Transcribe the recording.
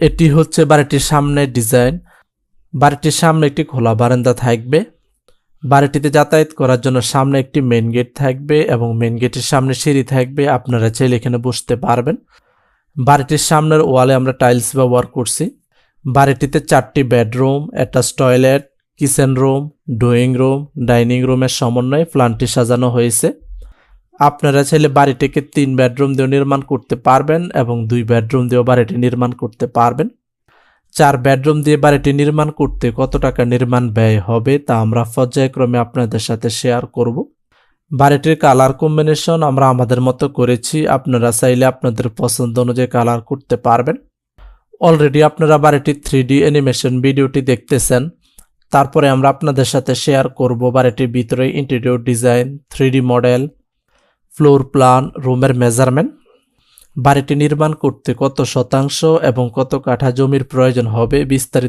এটি হচ্ছে বাড়িটির সামনের ডিজাইন। বাড়িটির সামনে একটি খোলা বারান্দা থাকবে। বাড়িটিতে যাতায়াত করার জন্য সামনে একটি মেন গেট থাকবে এবং মেন গেটের সামনে সিঁড়ি থাকবে। আপনারা চাইলে এখানে বসতে পারবেন। বাড়িটির সামনের ওয়ালে আমরা টাইলস ব্যবহার করছি। বাড়িটিতে চারটি bedroom, attach toilet, kitchen room, drawing room, dining রুমের সমন্বয়ে প্ল্যানটি সাজানো হয়েছে। আপনারা চাইলে বাড়িটিকে তিন বেডরুম দিয়েও নির্মাণ করতে পারবেন এবং দুই বেডরুম দিয়েও বাড়িটি নির্মাণ করতে পারবেন। চার বেডরুম দিয়ে বাড়িটি নির্মাণ করতে কত টাকা নির্মাণ ব্যয় হবে তা আমরা পর্যায়ক্রমে আপনাদের সাথে শেয়ার করব। বাড়িটির কালার কম্বিনেশন আমরা আমাদের মতো করেছি, আপনারা চাইলে আপনাদের পছন্দ অনুযায়ী কালার করতে পারবেন। অলরেডি আপনারা বাড়িটির থ্রি ডি অ্যানিমেশন ভিডিওটি দেখতেছেন, তারপরে আমরা আপনাদের সাথে শেয়ার করব বাড়িটির ভিতরে interior design three D model floor plan, রুমের মেজারমেন্ট, বাড়িটি নির্মাণ করতে কত শতাংশ এবং কত কাঠা জমির প্রয়োজন হবে বিস্তারিত